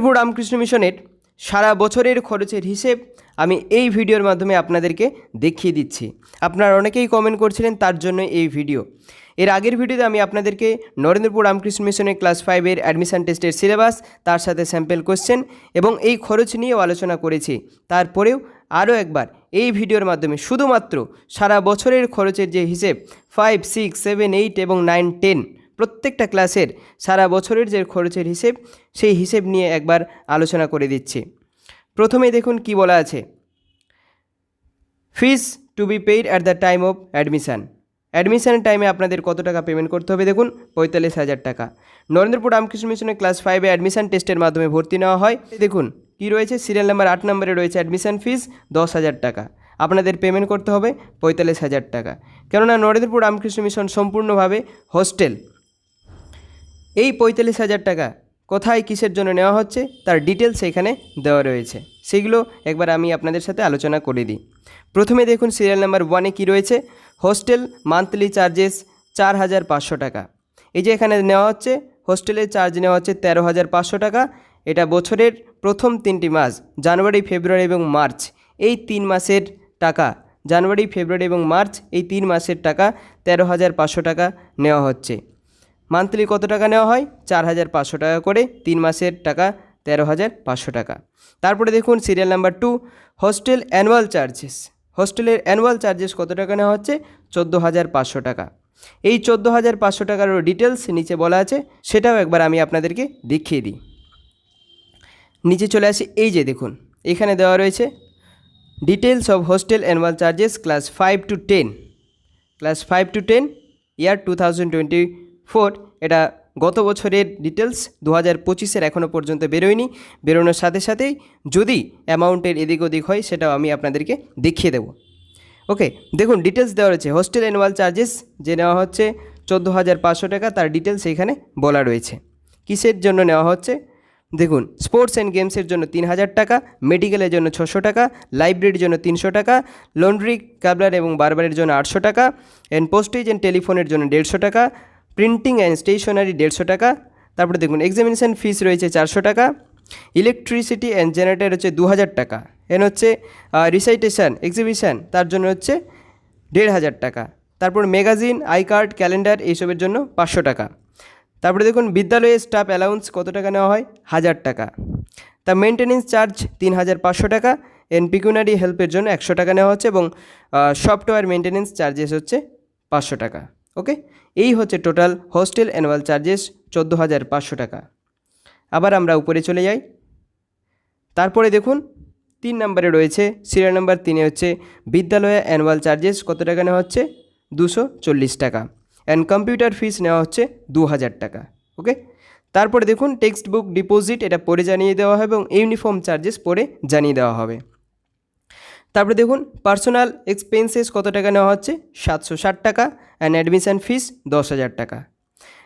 প্রভু রামকৃষ্ণ মিশনের সারা বছরের খরচের হিসেব আমি এই ভিডিওর মাধ্যমে আপনাদেরকে দেখিয়ে দিচ্ছি। আপনারা অনেকেই কমেন্ট করছিলেন তার জন্য এই ভিডিও। এর আগের ভিডিওতে আমি আপনাদেরকে নরেন্দ্রপুর রামকৃষ্ণ মিশনের ক্লাস ফাইভের অ্যাডমিশন টেস্টের সিলেবাস তার সাথে স্যাম্পেল কোশ্চেন এবং এই খরচ নিয়েও আলোচনা করেছি। তারপরেও আরও একবার এই ভিডিওর মাধ্যমে শুধুমাত্র সারা বছরের খরচের যে হিসেব ফাইভ সিক্স সেভেন এইট এবং নাইন টেন প্রত্যেকটা ক্লাসের সারা বছরের যে খরচের হিসেব, সেই হিসেব নিয়ে একবার আলোচনা করে দিচ্ছি। প্রথমে দেখুন কি বলা আছে। Fees to be paid at the time of admission. অ্যাডমিশনের টাইমে আপনাদের কত টাকা পেমেন্ট করতে হবে দেখুন? পঁয়তাল্লিশ হাজার টাকা। নরেন্দ্রপুর রামকৃষ্ণ মিশনের ক্লাস ফাইভে অ্যাডমিশন টেস্টের মাধ্যমে ভর্তি নেওয়া হয়। দেখুন, কি রয়েছে? সিরিয়াল নাম্বার আট নম্বরে রয়েছে অ্যাডমিশন ফিস দশ হাজার টাকা। আপনাদের পেমেন্ট করতে হবে পঁয়তাল্লিশ হাজার টাকা। কেননা নরেন্দ্রপুর রামকৃষ্ণ মিশন সম্পূর্ণভাবে হোস্টেল। এই পঁয়তাল্লিশ হাজার টাকা কোথায় কিসের জন্য নেওয়া হচ্ছে, তার ডিটেলস এখানে দেওয়া রয়েছে। সেগুলো একবার আমি আপনাদের সাথে আলোচনা করে দিই। প্রথমে দেখুন সিরিয়াল নাম্বার ওয়ানে কী রয়েছে? হোস্টেল মান্থলি চার্জেস চার হাজার পাঁচশো টাকা। এই যে এখানে নেওয়া হচ্ছে হোস্টেলের চার্জ নেওয়া হচ্ছে তেরো হাজার পাঁচশো টাকা। এটা বছরের প্রথম তিনটি মাস, জানুয়ারি, ফেব্রুয়ারি এবং মার্চ। এই তিন মাসের টাকা, জানুয়ারি, ফেব্রুয়ারি এবং মার্চ, এই তিন মাসের টাকা তেরো হাজার পাঁচশো টাকা নেওয়া হচ্ছে। মান্থলি কত টাকা নেওয়া হয়? চার হাজার পাঁচশো টাকা করে। তিন মাসের টাকা, তেরো হাজার পাঁচশো টাকা। তারপরে দেখুন serial number two hostel annual charges হোস্টেলের অ্যানুয়াল চার্জেস কত টাকা নেওয়া হচ্ছে? চোদ্দ হাজার পাঁচশো টাকা। এই চোদ্দ হাজার পাঁচশো টাকারও ডিটেলস নিচে বলা আছে, সেটাও একবার আমি আপনাদেরকে দেখিয়ে দিই। নিচে চলে আসি, এই যে দেখুন, এখানে দেওয়া রয়েছে details of hostel annual charges class five to ten class five to ten year two thousand twenty four, এটা গত বছরের ডিটেলস দু হাজার পঁচিশের এখনও পর্যন্ত বেরোয়নি। বেরোনোর সাথে সাথেই যদি অ্যামাউন্টের এদিক ওদিক হয়, সেটাও আমি আপনাদেরকে দেখিয়ে দেবো। ওকে, দেখুন ডিটেলস দেওয়া রয়েছে। হোস্টেল অ্যানুয়াল চার্জেস যে নেওয়া হচ্ছে চোদ্দ হাজার পাঁচশো টাকা, তার ডিটেলস এখানে বলা রয়েছে। কিসের জন্য নেওয়া হচ্ছে? দেখুন স্পোর্টস অ্যান্ড গেমসের জন্য তিন হাজার টাকা মেডিকেলের জন্য ছশো টাকা লাইব্রেরির জন্য তিনশো টাকা লন্ড্রি কাবলার এবং বারবারের জন্য আটশো টাকা অ্যান্ড পোস্টেজ অ্যান্ড টেলিফোনের জন্য দেড়শো টাকা প্রিন্টিং অ্যান্ড স্টেশনারি দেড়শো টাকা। তারপরে দেখুন এক্সামিনেশান ফিস রয়েছে চারশো টাকা। ইলেকট্রিসিটি অ্যান্ড জেনারেটার হচ্ছে দু হাজার টাকা। এন হচ্ছে রিসাইটেশন এক্সিবিশান তার জন্য হচ্ছে দেড় হাজার টাকা। তারপর ম্যাগাজিন আই কার্ড ক্যালেন্ডার এইসবের জন্য পাঁচশো টাকা। তারপরে দেখুন, বিদ্যালয়ে স্টাফ অ্যালাউন্স কত টাকা নেওয়া হয়? হাজার টাকা। তা মেনটেনেন্স চার্জ তিন হাজার পাঁচশো টাকা। এন পিকুনারি হেল্পের জন্য একশো টাকা নেওয়া হচ্ছে এবং সফটওয়্যার মেনটেনেন্স চার্জেস হচ্ছে পাঁচশো টাকা। ওকে? এই হচ্ছে টোটাল হোস্টেল অ্যানুয়াল চার্জেস চোদ্দ হাজার পাঁচশো টাকা। আবার আমরা উপরে চলে যাই। তারপরে দেখুন, তিন নম্বরে রয়েছে সিরিয়াল নাম্বার তিনে হচ্ছে, বিদ্যালয়ে অ্যানুয়াল চার্জেস কত টাকা নেওয়া হচ্ছে? দুশো চল্লিশ টাকা। অ্যান্ড কম্পিউটার ফিস নেওয়া হচ্ছে দু হাজার টাকা, ওকে? তারপরে দেখুন টেক্সট বুক ডিপোজিট এটা পরে জানিয়ে দেওয়া হবে এবং ইউনিফর্ম চার্জেস পরে জানিয়ে দেওয়া হবে। তারপরে দেখুন পার্সোনাল এক্সপেন্সেস কত টাকা নেওয়া হচ্ছে? সাতশো ষাট টাকা অ্যান্ড অ্যাডমিশন ফিস দশ হাজার টাকা।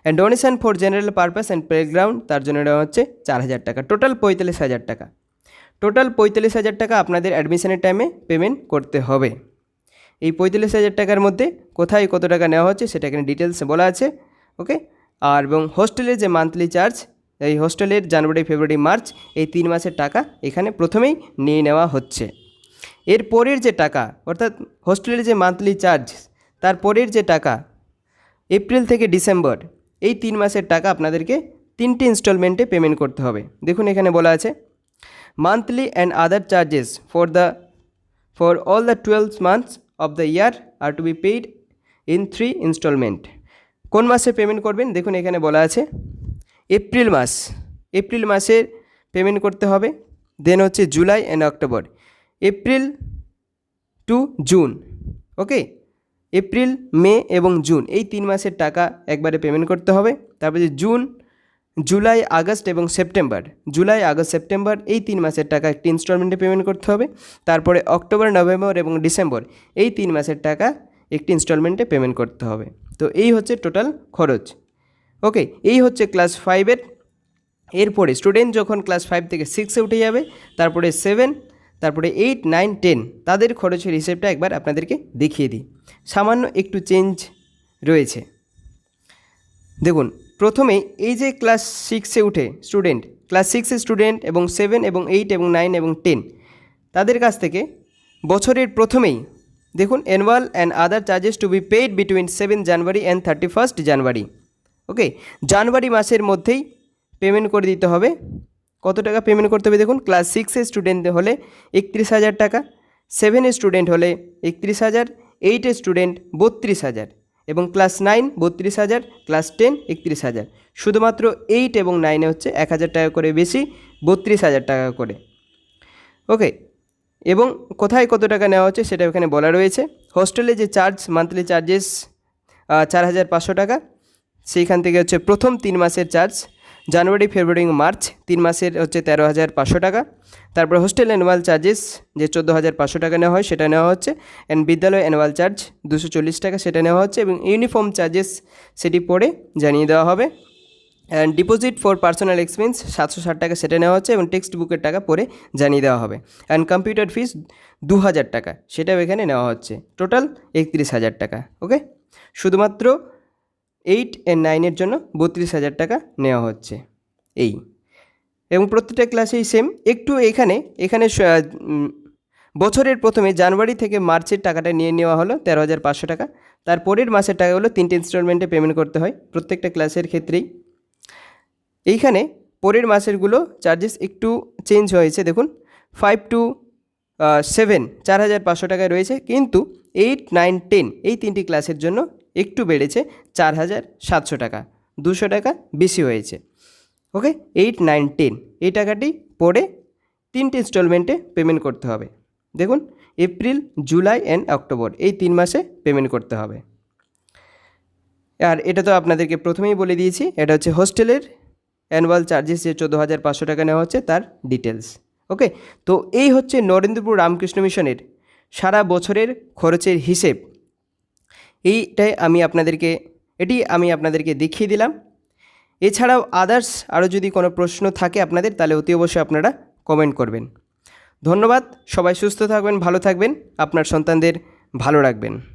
And donation for general purpose and playground তার জন্য নেওয়া হচ্ছে চার হাজার টাকা। টোটাল পঁয়তাল্লিশ হাজার টাকা। টোটাল পঁয়তাল্লিশ হাজার টাকা আপনাদের অ্যাডমিশনের টাইমে পেমেন্ট করতে হবে। এই পঁয়তাল্লিশ হাজার টাকার মধ্যে কোথায় কত টাকা নেওয়া হচ্ছে সেটা এখানে ডিটেলস বলা আছে ওকে আর এবং হোস্টেলের যে মান্থলি চার্জ এই হোস্টেলের জানুয়ারি, ফেব্রুয়ারি, মার্চ এই তিন মাসের টাকা এখানে প্রথমেই নিয়ে নেওয়া হচ্ছে। এর পরের যে টাকা, অর্থাৎ হোস্টেলের যে মান্থলি চার্জ তার পরের যে টাকা এপ্রিল থেকে ডিসেম্বর এই তিন মাসের টাকা আপনাদেরকে তিনটি ইনস্টলমেন্টে পেমেন্ট করতে হবে। দেখুন এখানে বলা আছে monthly and other charges for the for all the twelve months of the year are to be paid in three installment কোন মাসে পেমেন্ট করবেন? দেখুন এখানে বলা আছে এপ্রিল মাস। এপ্রিল মাসের পেমেন্ট করতে হবে দেন হচ্ছে July and October April to June, okay? April, May এবং জুন, এই তিন মাসের টাকা একবারে পেমেন্ট করতে হবে। তারপরে জুন, জুলাই, আগস্ট এবং সেপ্টেম্বর, জুলাই, আগস্ট, সেপ্টেম্বর, এই তিন মাসের টাকা একটি ইনস্টলমেন্টে পেমেন্ট করতে হবে। তারপরে অক্টোবর, নভেম্বর এবং ডিসেম্বর, এই তিন মাসের টাকা একটি ইনস্টলমেন্টে পেমেন্ট করতে হবে। তো এই হচ্ছে টোটাল খরচ, ওকে? এই হচ্ছে ক্লাস ফাইভের এরপরে স্টুডেন্ট যখন ক্লাস ফাইভ থেকে সিক্সে উঠে যাবে, তারপরে সেভেন তারপরে এইট নাইন টেন তাদের খরচের হিসেবটা একবার আপনাদেরকে দেখিয়ে দিই। সামান্য একটু চেঞ্জ রয়েছে। দেখুন, প্রথমে এই যে ক্লাস সিক্সে উঠে স্টুডেন্ট ক্লাস সিক্সের স্টুডেন্ট এবং সেভেন এবং এইট এবং নাইন এবং টেন তাদের কাছ থেকে বছরের প্রথমেই দেখুন annual and other charges to be paid between seven January and thirty first January okay January মাসের মধ্যেই পেমেন্ট করে দিতে হবে। কত টাকা পেমেন্ট করতে হবে? দেখুন ক্লাস সিক্সের স্টুডেন্ট হলে একত্রিশ হাজার টাকা সেভেনের স্টুডেন্ট হলে একত্রিশ হাজার এইটের স্টুডেন্ট বত্রিশ হাজার এবং ক্লাস নাইন বত্রিশ হাজার ক্লাস টেন একত্রিশ হাজার। শুধুমাত্র এইট এবং নাইনে হচ্ছে এক হাজার টাকা করে বেশি, বত্রিশ হাজার টাকা করে। ওকে এবং কোথায় কত টাকা নেওয়া হচ্ছে সেটা এখানে বলা রয়েছে। হোস্টেলে যে চার্জ মান্থলি চার্জেস চার হাজার পাঁচশো টাকা, সেইখান থেকে হচ্ছে প্রথম তিন মাসের চার্জ জানুয়ারি, ফেব্রুয়ারি, মার্চ, তিন মাসের হচ্ছে তেরো হাজার পাঁচশো টাকা। তারপর হোস্টেল অ্যানুয়াল চার্জেস যে চোদ্দ হাজার পাঁচশো টাকা নেওয়া হয় সেটা নেওয়া হচ্ছে। অ্যান্ড বিদ্যালয় অ্যানুয়াল চার্জ দুশো চল্লিশ টাকা সেটা নেওয়া হচ্ছে এবং ইউনিফর্ম চার্জেস সেটি পরে জানিয়ে দেওয়া হবে। And deposit for personal expense সাতশো ষাট টাকা সেটা নেওয়া হচ্ছে এবং টেক্সট বুকের টাকা পরে জানিয়ে দেওয়া হবে। অ্যান্ড কম্পিউটার ফিস দু হাজার টাকা সেটাও এখানে নেওয়া হচ্ছে। টোটাল একত্রিশ হাজার টাকা ওকে শুধুমাত্র এইট এর নাইনের জন্য বত্রিশ হাজার টাকা নেওয়া হচ্ছে। এই। এবং প্রত্যেকটা ক্লাসেই সেম একটু এখানে এখানে বছরের প্রথমে জানুয়ারি থেকে মার্চের টাকাটা নিয়ে নেওয়া হলো তেরো হাজার পাঁচশো টাকা। তার পরের মাসের টাকাগুলো তিনটে ইনস্টলমেন্টে পেমেন্ট করতে হয় প্রত্যেকটা ক্লাসের ক্ষেত্রেই। এইখানে পরের মাসেরগুলো চার্জেস একটু চেঞ্জ হয়েছে, দেখুন। ফাইভ টু সেভেন চার হাজার পাঁচশো টাকায় রয়েছে। কিন্তু এইট নাইন টেন এই তিনটি ক্লাসের জন্য একটু বেড়েছে চার হাজার সাতশো টাকা, দুশো টাকা বেশি হয়েছে। ওকে, এইট, নাইন, টেন, এই টাকাটি পরে তিনটে ইনস্টলমেন্টে পেমেন্ট করতে হবে। দেখুন, এপ্রিল, জুলাই অ্যান্ড অক্টোবর, এই তিন মাসে পেমেন্ট করতে হবে। আর এটা তো আপনাদেরকে প্রথমেই বলে দিয়েছি, এটা হচ্ছে হোস্টেলের অ্যানুয়াল চার্জেস যে চোদ্দ হাজার পাঁচশো টাকা নেওয়া হচ্ছে, তার ডিটেলস ওকে, তো এই হচ্ছে নরেন্দ্রপুর রামকৃষ্ণ মিশনের সারা বছরের খরচের হিসেব। এইটাই আমি আপনাদেরকে, এটি আমি আপনাদেরকে দেখিয়ে দিলাম। এছাড়াও আদার্স আরও যদি কোনো প্রশ্ন থাকে আপনাদের, তাহলে অতি অবশ্যই আপনারা কমেন্ট করবেন। ধন্যবাদ, সবাই সুস্থ থাকবেন, ভালো থাকবেন, আপনার সন্তানদের ভালো রাখবেন।